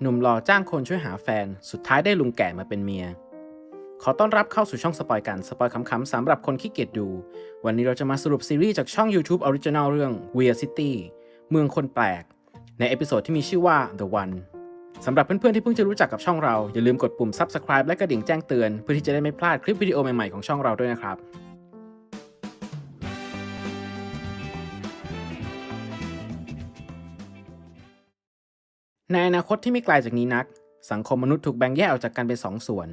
หนุ่มหล่อจ้างคนช่วยหาแฟน สุดท้ายได้ลุงแก่มาเป็นเมีย ขอต้อนรับเข้าสู่ช่องสปอยกัน สปอยคำๆสำหรับคนขี้เกียจดู วันนี้เราจะมาสรุปซีรีส์จากช่อง YouTube Original เรื่อง Weird City เมืองคนแปลก ในเอพิโซดที่มีชื่อว่า The One สำหรับเพื่อนๆที่เพิ่งจะรู้จักกับช่องเรา อย่าลืมกดปุ่ม Subscribe และกระดิ่งแจ้งเตือน เพื่อที่จะได้ไม่พลาดคลิปวิดีโอใหม่ๆของช่องเราด้วยนะครับ ในอนาคตที่ไม่ไกลจากนี้นัก สังคมมนุษย์ถูกแบ่งแยกออกจากกันเป็นสองส่วน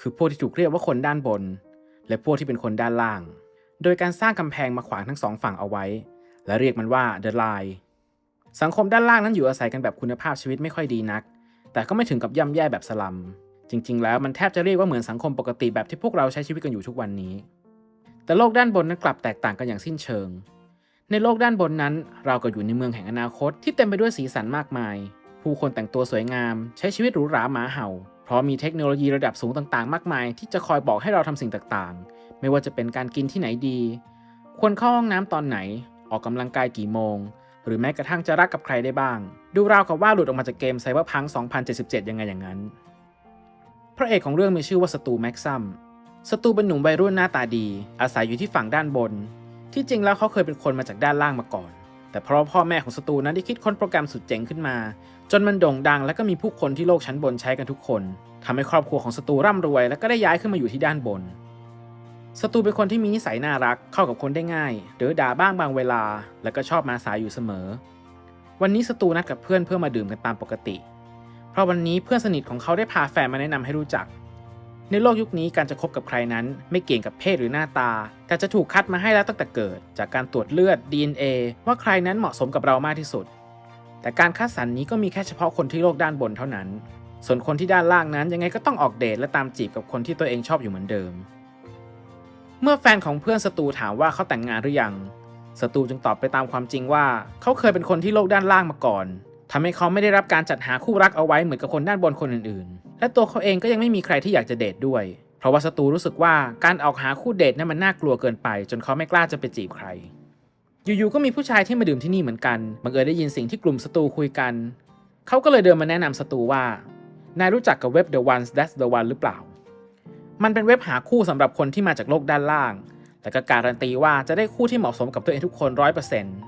คือพวกที่ถูกเรียกว่าคนด้านบน และพวกที่เป็นคนด้านล่าง โดยการสร้างกำแพงมาขวางทั้งสองฝั่งเอาไว้ และเรียกมันว่า The Line สังคมด้านล่างนั้นอยู่อาศัยกันแบบคุณภาพชีวิตไม่ค่อยดีนัก แต่ก็ไม่ถึงกับย่ำแย่แบบสลัม จริง ๆ แล้วมันแทบจะเรียกว่าเหมือนสังคมปกติแบบที่พวกเราใช้ชีวิตกันอยู่ทุกวันนี้ แต่โลกด้านบนนั้นกลับแตกต่างกันอย่างสิ้นเชิง ในโลกด้านบนนั้น เราก็อยู่ในเมืองแห่งอนาคตที่เต็มไปด้วยสีสันมากมาย ผู้คนแต่งตัวสวยงาม ใช้ชีวิตหรูหราหมาเห่า เพราะมีเทคโนโลยีระดับสูงต่างๆ มากมาย ที่จะคอยบอกให้เราทำสิ่งต่างๆ ไม่ว่าจะเป็นการกินที่ไหนดี ควรเข้าห้องน้ำตอนไหน ออกกำลังกายกี่โมง หรือแม้กระทั่งจะรักกับใครได้บ้าง ดูราวกับว่าหลุดออกมาจากเกมไซเบอร์พัง2077 ยังไงอย่างนั้น พระเอกของเรื่องมีชื่อว่าสตูแม็กซัมสตูเป็นหนุ่มวัยรุ่นหน้าตาดี อาศัยอยู่ที่ฝั่งด้านบน ที่จริงแล้วเขาเคยเป็นคนมาจากด้านล่างมาก่อน แต่เพราะพ่อแม่ของสตูนั้นได้คิดค้นโปรแกรมสุดเจ๋งขึ้นมา จนมันโด่งดังและก็มีผู้คนที่โลกชั้นบนใช้กันทุกคนทำให้ครอบครัวของสตูร่ำรวย และก็ได้ย้ายขึ้นมาอยู่ที่ด้านบน สตูเป็นคนที่มีนิสัยน่ารัก เข้ากับคนได้ง่ายเดือด่าบ้างบางเวลา และก็ชอบมาสายอยู่เสมอ วันนี้สตูนัดกับเพื่อนเพื่อมาดื่มกันตามปกติ เพราะวันนี้เพื่อนสนิทของเขาได้พาแฟนมาแนะนำให้รู้จัก ในโลกยุคนี้การจะคบกับใครนั้น ไม่เกี่ยงกับเพศหรือหน้าตา แต่จะถูกคัดมาให้แล้วตั้งแต่เกิด จากการตรวจเลือด DNA ว่าใครนั้นเหมาะสมกับเรามากที่สุด แต่การคัดสรรนนี้ก็มีแค่เฉพาะคนที่โลกด้านบนเท่านั้น ส่วนคนที่ด้านล่างนั้นยังไงก็ต้องออกเดทและตามจีบกับคนที่ตัวเองชอบอยู่เหมือนเดิม เมื่อแฟนของเพื่อนสตูถามว่าเขาแต่งงานหรือยังสตูจึงตอบไปตามความจริงว่า เขาเคยเป็นคนที่โลกด้านล่างมาก่อนทำให้เขาไม่ได้รับการจัดหาคู่รักเอาไว้เหมือนกับคนด้านบนคนอื่นๆ และตัวเขาเองก็ยังไม่มีใครที่อยากจะเดทด้วย เพราะว่าสตูรู้สึกว่าการออกหาคู่เดทนั้นมันน่ากลัวเกินไป จนเขาไม่กล้าจะไปจีบใคร อยู่ๆก็มีผู้ชายที่มาดื่มที่นี่เหมือนกันบังเอิญได้ยินสิ่งที่กลุ่มสตูคุยกัน เขาก็เลยเดินมาแนะนำสตูว่านายรู้จักกับเว็บ The Ones That's the One หรือเปล่า มันเป็นเว็บหาคู่สำหรับคนที่มาจากโลกด้านล่าง แต่ก็การันตีว่าจะได้คู่ที่เหมาะสมกับตัวเองทุกคนร้อยเปอร์เซ็นต์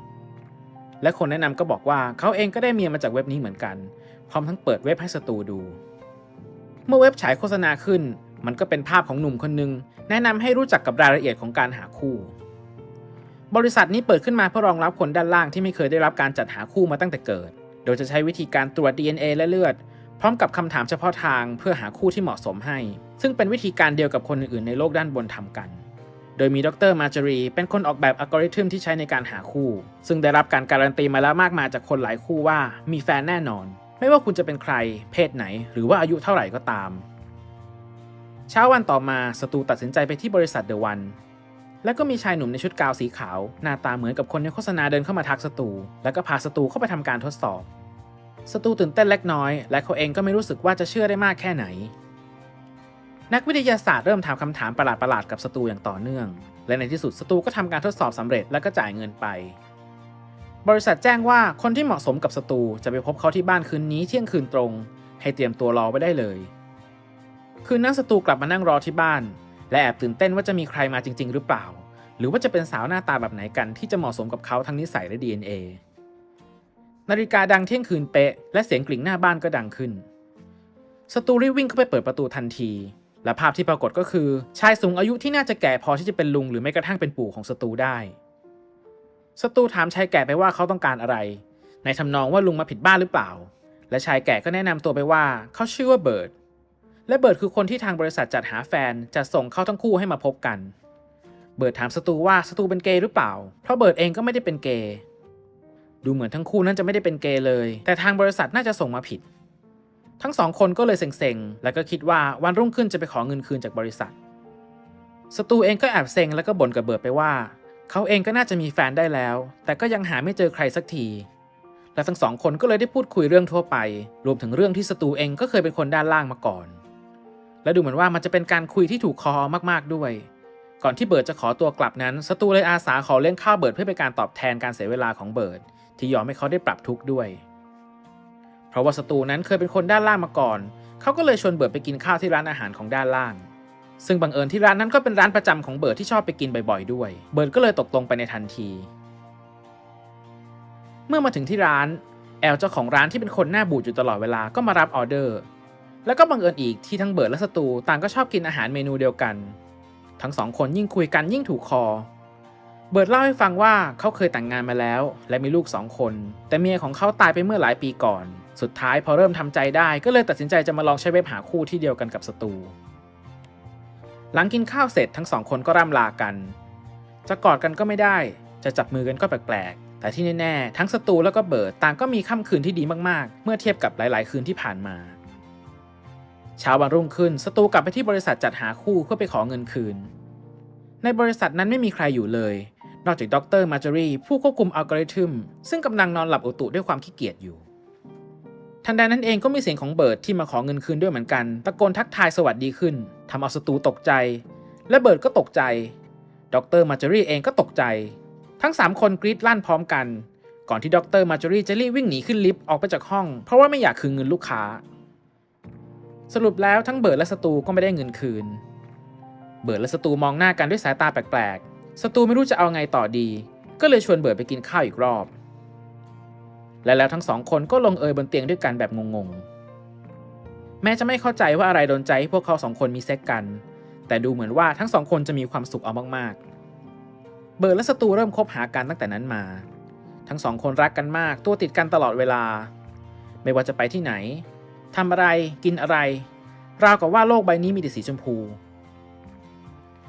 และคนแนะนำก็บอกว่าเขาเองก็ได้เมียมาจากเว็บนี้เหมือนกัน พร้อมทั้งเปิดเว็บให้สตูดู เมื่อเว็บฉายโฆษณาขึ้น มันก็เป็นภาพของหนุ่มคนหนึ่งแนะนำให้รู้จักกับรายละเอียดของการหาคู่ บริษัทนี้เปิดขึ้นมาเพื่อรองรับคนด้านล่างที่ไม่เคยได้รับการจัดหาคู่มาตั้งแต่เกิด โดยจะใช้วิธีการตรวจ DNA และเลือด พร้อมกับคำถามเฉพาะทางเพื่อหาคู่ที่เหมาะสมให้ ซึ่งเป็นวิธีการเดียวกับคนอื่นๆในโลกด้านบนทำกันโดยมีดรมาจารีเป็นคนออกแบบอัลกอริทึมที่ใช้ในการหาคู่ ซึ่งได้รับการการันตีมาแล้วมากมายจากคนหลายคู่ว่ามีแฟนแน่นอน ไม่ว่าคุณจะเป็นใคร เพศไหน หรือว่าอายุเท่าไหร่ก็ตาม เช้าวันต่อมาสตูตัดสินใจไปที่บริษัทเดอะวัน แล้วก็มีชายหนุ่มในชุดกาวสีขาว หน้าตาเหมือนกับคนในโฆษณาเดินเข้ามาทักสตู แล้วก็พาสตูเข้าไปทำการทดสอบ สตูตื่นเต้นเล็กน้อย และเขาเองก็ไม่รู้สึกว่าจะเชื่อได้มากแค่ไหน นักวิทยาศาสตร์เริ่มถามคำถามประหลาดๆกับสตูอย่างต่อเนื่อง และในที่สุดสตูก็ทำการทดสอบสำเร็จแล้วก็จ่ายเงินไป บริษัทแจ้งว่าคนที่เหมาะสมกับสตูจะไปพบเขาที่บ้านคืนนี้เที่ยงคืนตรง ให้เตรียมตัวรอไว้ได้เลย คืนนั้นสตูกลับมานั่งรอที่บ้าน และแอบตื่นเต้นว่าจะมีใครมาจริง ๆ หรือเปล่า หรือว่าจะเป็นสาวหน้าตาแบบไหนกันที่จะเหมาะสมกับเขาทั้งนิสัยและ DNA นาฬิกาดังเที่ยงคืนเป๊ะและเสียงกลิ่งหน้าบ้านก็ดังขึ้นสตูรีบวิ่งเข้าไปเปิดประตูทันที และภาพที่ปรากฏก็คือ ชายสูงอายุที่น่าจะแก่พอที่จะเป็นลุงหรือไม่กระทั่งเป็นปู่ของสตูได้ สตูถามชายแก่ไปว่าเขาต้องการอะไร ในทำนองว่าลุงมาผิดบ้านหรือเปล่า และชายแก่ก็แนะนำตัวไปว่าเขาชื่อว่าเบิร์ด และเบิร์ดคือคนที่ทางบริษัทจัดหาแฟนจะส่งเขาทั้งคู่ให้มาพบกัน เบิร์ดถามสตูว่าสตูเป็นเกย์หรือเปล่า เพราะเบิร์ดเองก็ไม่ได้เป็นเกย์ดูเหมือนทั้งคู่นั้นจะไม่ได้เป็นเกย์เลย แต่ทางบริษัทน่าจะส่งมาผิด ทั้งสองคนก็เลยเซ็งๆ แล้วก็คิดว่าวันรุ่งขึ้นจะไปขอเงินคืนจากบริษัท สตูเองก็แอบเซ็งแล้วก็บ่นกับเบิร์ดไปว่า เขาเองก็น่าจะมีแฟนได้แล้ว แต่ก็ยังหาไม่เจอใครสักที และทั้งสองคนก็เลยได้พูดคุยเรื่องทั่วไป รวมถึงเรื่องที่สตูเองก็เคยเป็นคนด้านล่างมาก่อน และดูเหมือนว่ามันจะเป็นการคุยที่ถูกคอมากๆด้วย ก่อนที่เบิร์ดจะขอตัวกลับนั้น สตูเลยอาสาขอเลี้ยงข้าวเบิร์ดเพื่อเป็นการตอบแทนการเสียเวลาของเบิร์ดที่ยอมให้เขาได้ปรับทุกข์ด้วย เพราะว่าศัตรูนั้นเคยเป็นคนด้านล่างมาก่อน เขาก็เลยชวนเบิร์ดไปกินข้าวที่ร้านอาหารของด้านล่าง ซึ่งบังเอิญที่ร้านนั้นก็เป็นร้านประจำของเบิร์ดที่ชอบไปกินบ่อยๆด้วย เบิร์ดก็เลยตกลงไปในทันที เมื่อมาถึงที่ร้านแอลเจ้าของร้านที่เป็นคนหน้าบูดอยู่ตลอดเวลาก็มารับออเดอร์ แล้วก็บังเอิญอีกที่ทั้งเบิร์ดและศัตรูต่างก็ชอบกินอาหารเมนูเดียวกัน ทั้งสองคนยิ่งคุยกันยิ่งถูกคอ เบิร์ดเล่าให้ฟังว่าเขาเคยแต่งงานมาแล้ว และมีลูกสองคน แต่เมียของเขาตายไปเมื่อหลายปีก่อน สุดท้ายพอเริ่มทำใจได้ก็เลยตัดสินใจจะมาลองใช้เว็บหาคู่ที่เดียวกันกับศัตรู หลังกินข้าวเสร็จทั้งสองคนก็ร่ำลากัน จะกอดกันก็ไม่ได้ จะจับมือกันก็แปลกๆ แต่ที่แน่ๆ ทั้งศัตรูแล้วก็เบิร์ดต่างก็มีค่ำคืนที่ดีมากๆ เมื่อเทียบกับหลายๆ คืนที่ผ่านมา เช้าวันรุ่งขึ้นศัตรูกลับไปที่บริษัทจัดหาคู่เพื่อไปขอเงินคืน ในบริษัทนั้นไม่มีใครอยู่เลย นอกจากดรมาร์จอรีผู้ควบคุมอัลกอริทึมซึ่งกำลังนอนหลับอุตุด้วยความขี้เกียจอยู่ทันใดนั้นเองก็มีเสียงของเบิร์ดที่มาขอเงินคืนด้วยเหมือนกัน ตะโกนทักทายสวัสดีขึ้น ทำเอาศัตรูตกใจ และเบิร์ดก็ตกใจ ดรมาร์จอรี่เองก็ตกใจ ทั้ง 3 คนกรีดลั่นพร้อมกัน ก่อนที่ดรมาร์จอรี่จะรีบวิ่งหนีขึ้นลิฟต์ออกไปจากห้อง เพราะว่าไม่อยากคืนเงินลูกค้า สรุปแล้วทั้งเบิร์ดและศัตรูก็ไม่ได้เงินคืน เบิร์ดและศัตรูมองหน้ากันด้วยสายตาแปลกๆศัตรูไม่รู้จะเอาไงต่อดี ก็เลยชวนเบิร์ดไปกินข้าวอีกรอบ และแล้วทั้งสองคนก็ลงเอยบนเตียงด้วยกันแบบงงๆ แม้จะไม่เข้าใจว่าอะไรโดนใจให้พวกเขาสองคนมีเซ็กกัน แต่ดูเหมือนว่าทั้งสองคนจะมีความสุขเอามากๆ เบิร์ดและศัตรูเริ่มคบหากันตั้งแต่นั้นมา ทั้งสองคนรักกันมาก ตัวติดกันตลอดเวลา ไม่ว่าจะไปที่ไหนทำอะไรกินอะไร ราวกับว่าโลกใบนี้มีแต่สีชมพู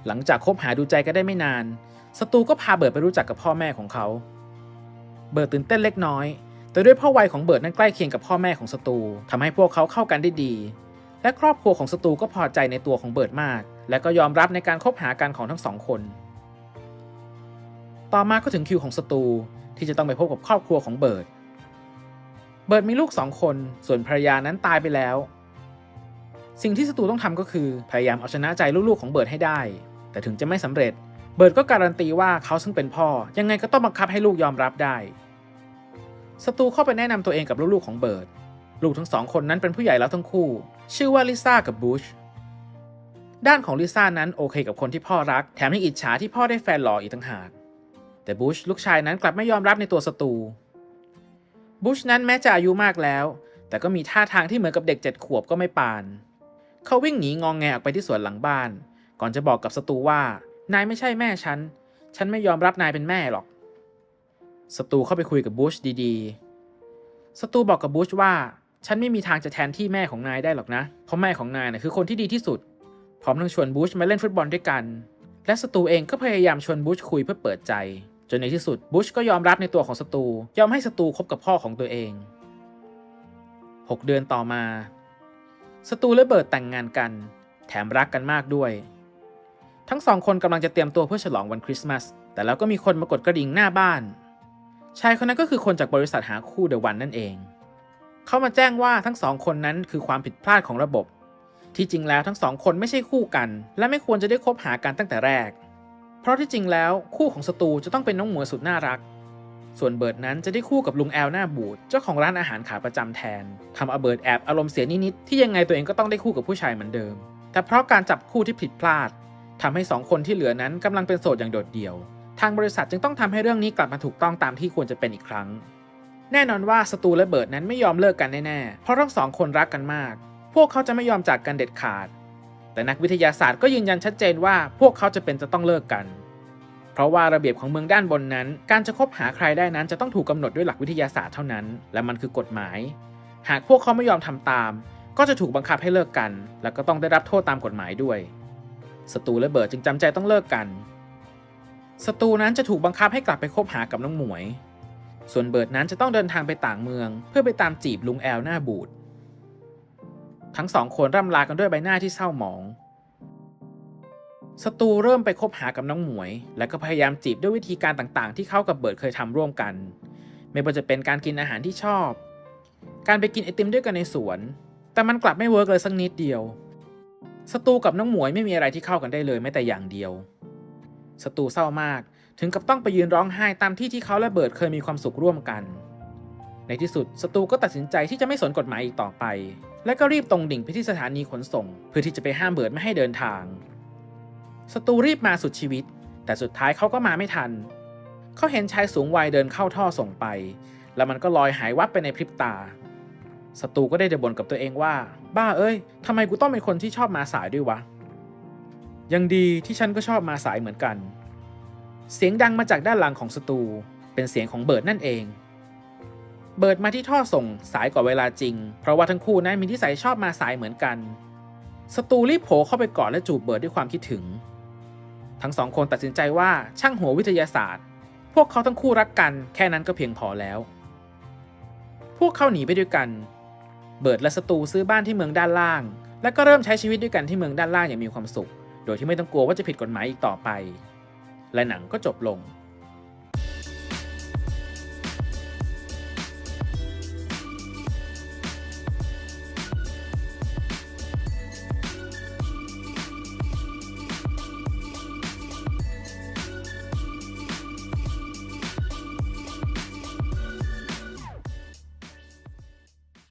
หลังจากคบหาดูใจกันได้ไม่นานศัตรูก็พาเบิร์ดไปรู้จักกับพ่อแม่ของเขา เบิร์ดตื่นเต้นเล็กน้อย แต่ด้วยพ่อวัยของเบิร์ดนั้นใกล้เคียงกับพ่อแม่ของศัตรูทำให้พวกเขาเข้ากันได้ดี และครอบครัวของศัตรูก็พอใจในตัวของเบิร์ดมาก และก็ยอมรับในการคบหากันของทั้งสองคน ต่อมาก็ถึงคิวของศัตรูที่จะต้องไปพบกับครอบครัวของเบิร์ด เบิร์ดมีลูกสองคน ส่วนภรรยานั้นตายไปแล้ว สิ่งที่ศัตรูต้องทำก็คือพยายามเอาชนะใจลูกๆของเบิร์ดให้ได้ แต่ถึงจะไม่สำเร็จ เบิร์ดก็การันตีว่าเขาซึ่งเป็นพ่อ ยังไงก็ต้องบังคับให้ลูกยอมรับได้ ศัตรูเข้าไปแนะนำตัวเองกับลูกๆของเบิร์ด ลูกทั้งสองคนนั้นเป็นผู้ใหญ่แล้วทั้งคู่ ชื่อว่าลิซ่ากับบูช ด้านของลิซ่านั้นโอเคกับคนที่พ่อรัก แถมยังอิจฉาที่พ่อได้แฟนหล่ออีกต่างหาก แต่บูชลูกชายนั้นกลับไม่ยอมรับในตัวศัตรูบูชนั้นแม้จะอายุมากแล้ว แต่ก็มีท่าทางที่เหมือนกับเด็กเจ็ดขวบก็ไม่ปาน เขาวิ่งหนีงองแงออกไปที่สวนหลังบ้าน ก่อนจะบอกกับศัตรูว่า นายไม่ใช่แม่ฉัน ฉันไม่ยอมรับนายเป็นแม่หรอก ศัตรูเข้าไปคุยกับบูชดีๆศัตรูบอกกับบูชว่า ฉันไม่มีทางจะแทนที่แม่ของนายได้หรอกนะ เพราะแม่ของนายน่ะคือคนที่ดีที่สุด พร้อมทั้งชวนบูชมาเล่นฟุตบอลด้วยกัน และศัตรูเองก็พยายามชวนบูชคุยเพื่อเปิดใจ จนในที่สุดบูชก็ยอมรับในตัวของศัตรูยอมให้ศัตรูคบกับพ่อของตัวเอง 6 เดือนต่อมาศัตรูและเบิร์ดแต่งงานกัน แถมรักกันมากด้วย ทั้งสองคนกำลังจะเตรียมตัวเพื่อฉลองวันคริสต์มาส แต่แล้วก็มีคนมากดกระดิ่งหน้าบ้าน ชายคนนั้นก็คือคนจากบริษัทหาคู่เดอะวันนั่นเอง เขามาแจ้งว่าทั้งสองคนนั้นคือความผิดพลาดของระบบ ที่จริงแล้วทั้งสองคนไม่ใช่คู่กัน และไม่ควรจะได้คบหากันตั้งแต่แรก เพราะที่จริงแล้วคู่ของศัตรูจะต้องเป็นน้องหมวยสุดน่ารัก ส่วนเบิร์ดนั้นจะได้คู่กับลุงแอลหน้าบูดเจ้าของร้านอาหารขาประจำแทนทำเอาเบิร์ดแอบอารมณ์เสียนิดๆที่ยังไงตัวเองก็ต้องได้คู่กับผู้ชายเหมือนเดิม แต่เพราะการจับคู่ที่ผิดพลาดทำให้สองคนที่เหลือนั้นกำลังเป็นโสดอย่างโดดเดี่ยว ทางบริษัทจึงต้องทำให้เรื่องนี้กลับมาถูกต้องตามที่ควรจะเป็นอีกครั้ง แน่นอนว่าสตูและเบิร์ดนั้นไม่ยอมเลิกกันแน่ๆ เพราะทั้งสองคนรักกันมาก พวกเขาจะไม่ยอมจากกันเด็ดขาด แต่นักวิทยาศาสตร์ก็ยืนยันชัดเจนว่าพวกเขาจะเป็นจะต้องเลิกกัน เพราะว่าระเบียบของเมืองด้านบนนั้น การจะคบหาใครได้นั้นจะต้องถูกกำหนดด้วยหลักวิทยาศาสตร์เท่านั้น และมันคือกฎหมาย หากพวกเขาไม่ยอมทำตาม ก็จะถูกบังคับให้เลิกกัน แล้วก็ต้องได้รับโทษตามกฎหมายด้วยสตูและเบิร์ดจึงจำใจต้องเลิกกัน สตูนั้นจะถูกบังคับให้กลับไปคบหากับน้องหมวย ส่วนเบิร์ดนั้นจะต้องเดินทางไปต่างเมือง เพื่อไปตามจีบลุงแอลหน้าบูดทั้งสองคนร่ำลากันด้วยใบหน้าที่เศร้าหมองสตูเริ่มไปคบหากับน้องหมวย และก็พยายามจีบด้วยวิธีการต่างๆ ที่เขากับเบิร์ดเคยทำร่วมกัน ไม่ว่าจะเป็นการกินอาหารที่ชอบ การไปกินไอติมด้วยกันในสวน แต่มันกลับไม่เวิร์กเลยสักนิดเดียวสตูกับน้องหมวยไม่มีอะไรที่เข้ากันได้เลยแม้แต่อย่างเดียว สตูเศร้ามาก ถึงกับต้องไปยืนร้องไห้ตามที่ที่เขาและเบิร์ดเคยมีความสุขร่วมกันในในที่สุดศัตรูก็ตัดสินใจที่จะไม่สนกฎหมายอีกต่อไป และก็รีบตรงดิ่งไปที่สถานีขนส่ง เพื่อที่จะไปห้ามเบิร์ดไม่ให้เดินทางศัตรูรีบมาสุดชีวิต แต่สุดท้ายเขาก็มาไม่ทัน เขาเห็นชายสูงวัยเดินเข้าท่อส่งไป แล้วมันก็ลอยหายวับไปในพริบตาศัตรูก็ได้เดบ่นกับตัวเองว่า บ้าเอ้ยทำไมกูต้องเป็นคนที่ชอบมาสายด้วยวะ ยังดีที่ฉันก็ชอบมาสายเหมือนกัน เสียงดังมาจากด้านหลังของศัตรูเป็นเสียงของเบิร์ดนั่นเอง เบิร์ดมาที่ท่อส่งสายกว่าเวลาจริง เพราะว่าทั้งคู่นั้นมีนิสัยชอบมาสายเหมือนกันศัตรูรีบโผล่เข้าไปกอดและจูบเบิร์ดด้วยความคิดถึง ทั้งสองคนตัดสินใจว่าช่างหัววิทยาศาสตร์ พวกเขาทั้งคู่รักกันแค่นั้นก็เพียงพอแล้ว พวกเขาหนีไปด้วยกัน เบิร์ดและศัตรูซื้อบ้านที่เมืองด้านล่าง และก็เริ่มใช้ชีวิตด้วยกันที่เมืองด้านล่างอย่างมีความสุข โดยที่ไม่ต้องกลัวว่าจะผิดกฎหมายอีกต่อไป และหนังก็จบลง